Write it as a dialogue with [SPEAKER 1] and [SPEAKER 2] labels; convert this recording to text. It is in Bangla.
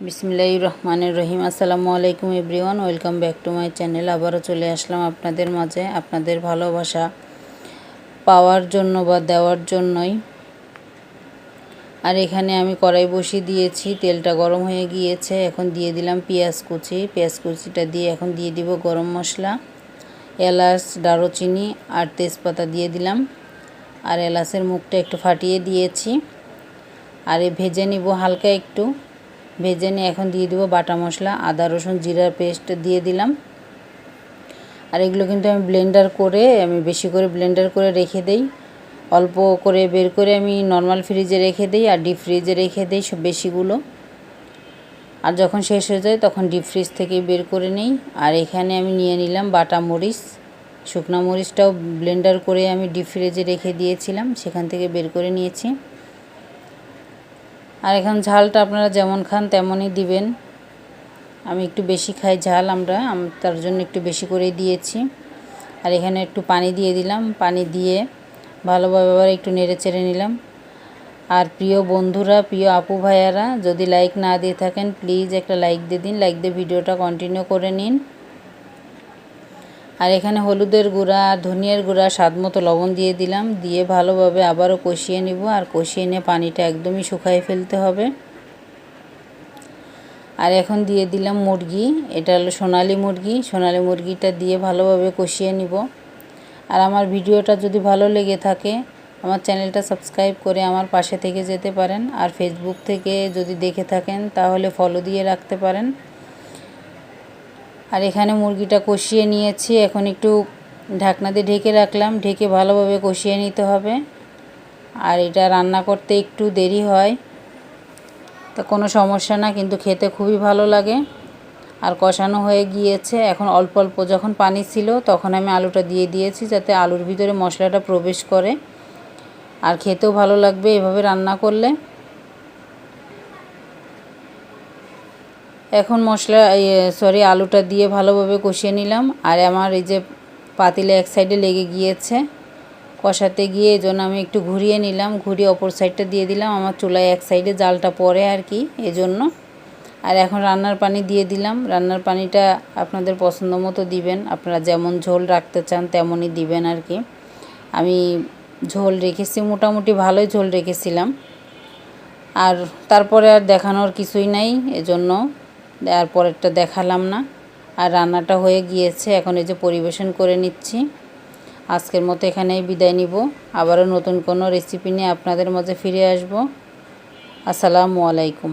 [SPEAKER 1] বিসমিল্লাহ রহমানের রহিম। আসসালামু আলাইকুম everyone, welcome back to my channel. আবারও চলে আসলাম আপনাদের মাঝে আপনাদের ভালোবাসা পাওয়ার জন্য বা দেওয়ার জন্যই। আর এখানে আমি কড়াই বসিয়ে দিয়েছি, তেলটা গরম হয়ে গিয়েছে। এখন দিয়ে দিলাম পেঁয়াজ কুচি। পেঁয়াজ কুচিটা দিয়ে এখন দিয়ে দিব গরম মশলা, এলাচ, দারুচিনি আর তেজপাতা দিয়ে দিলাম। আর এলাচের মুখটা একটু ফাটিয়ে দিয়েছি। আর ভেজে নিব হালকা একটু। ভেজে নিয়ে এখন দিয়ে দিব বাটা মশলা, আদা, রসুন, জিরার পেস্ট দিয়ে দিলাম। আর এগুলো কিন্তু আমি ব্লেন্ডার করে, আমি বেশি করে ব্লেন্ডার করে রেখে দেই। অল্প করে বের করে আমি নর্মাল ফ্রিজে রেখে দিই আর ডিপ ফ্রিজে রেখে দিই সব বেশিগুলো। আর যখন শেষ হয়ে যায় তখন ডিপ ফ্রিজ থেকে বের করে নিই। আর এখানে আমি নিয়ে নিলাম বাটা মরিচ, শুকনা মরিচটাও ব্লেন্ডার করে আমি ডিপ ফ্রিজে রেখে দিয়েছিলাম, সেখান থেকে বের করে নিয়েছি। আর এখন ঝালটা আপনারা যেমন খান তেমনই দিবেন। আমি একটু বেশি খাই ঝাল আমরা তার জন্য একটু বেশি করেই দিয়েছি। আর এখানে একটু পানি দিয়ে দিলাম, পানি দিয়ে ভালোভাবে আবার একটু নেড়ে চেড়ে নিলাম। আর প্রিয় বন্ধুরা, প্রিয় আপু ভাইয়ারা, যদি লাইক না দিয়ে থাকেন প্লিজ একটা লাইক দিয়ে দিন লাইক দিয়ে ভিডিওটা কন্টিনিউ করে নিন। আর এখানে হলুদের গুঁড়া ধনিয়ার গুঁড়া স্বাদ মতো লবণ দিয়ে দিলাম। দিয়ে ভালোভাবে আবারও কষিয়ে নিব আর কষিয়ে নিয়ে পানিটা একদমই শুকাই ফেলতে হবে। আর এখন দিয়ে দিলাম মুরগি। এটা হলো সোনালি মুরগি। সোনালি মুরগিটা দিয়ে ভালোভাবে কষিয়ে নিব। আর আমার ভিডিওটা যদি ভালো লেগে থাকে, আমার চ্যানেলটা সাবস্ক্রাইব করে আমার পাশে থেকে যেতে পারেন। আর ফেসবুক থেকে যদি দেখে থাকেন, তাহলে ফলো দিয়ে রাখতে পারেন। আর এখানে মুরগিটা কষিয়ে নিয়েছি। এখন একটু ঢাকনা দিয়ে ঢেকে রাখলাম। ঢেকে ভালোভাবে কষিয়ে নিতে হবে। আর এটা রান্না করতে একটু দেরি হয়। তা কোনো সমস্যা না, কিন্তু খেতে খুবই ভালো লাগে। আর কষানো হয়ে গিয়েছে। এখন অল্প অল্প যখন পানি ছিল, তখন আমি আলুটা দিয়ে দিয়েছি যাতে আলুর ভিতরে মশলাটা প্রবেশ করে। আর খেতেও ভালো লাগবে এভাবে রান্না করলে। এখন মশলা সরি আলুটা দিয়ে ভালোভাবে কষিয়ে নিলাম। আর আমার এই যে পাতিলে এক সাইডে লেগে গিয়েছে, কষাতে গিয়ে এই জন্য আমি একটু ঘুরিয়ে নিলাম। ঘুরিয়ে অপর সাইডটা দিয়ে দিলাম। আমার চুলায় এক সাইডে জালটা পরে আর কি এজন্য আর এখন রান্নার পানি দিয়ে দিলাম। রান্নার পানিটা আপনাদের পছন্দ মতো দিবেন। আপনারা যেমন ঝোল রাখতে চান তেমনই দিবেন আর কি। আমি ঝোল রেখেছি, মোটামুটি ভালোই ঝোল রেখেছিলাম। আর তারপরে আর দেখানোর কিছুই নাই, এজন্য আর পরেরটা দেখালাম না। আর রান্নাটা হয়ে গিয়েছে, এখন এই যে পরিবেশন করে নিচ্ছি। আজকের মতো এখানেই বিদায় নিব। আবারও নতুন কোনো রেসিপি নিয়ে আপনাদের মাঝে ফিরে আসব। আসসালামু আলাইকুম।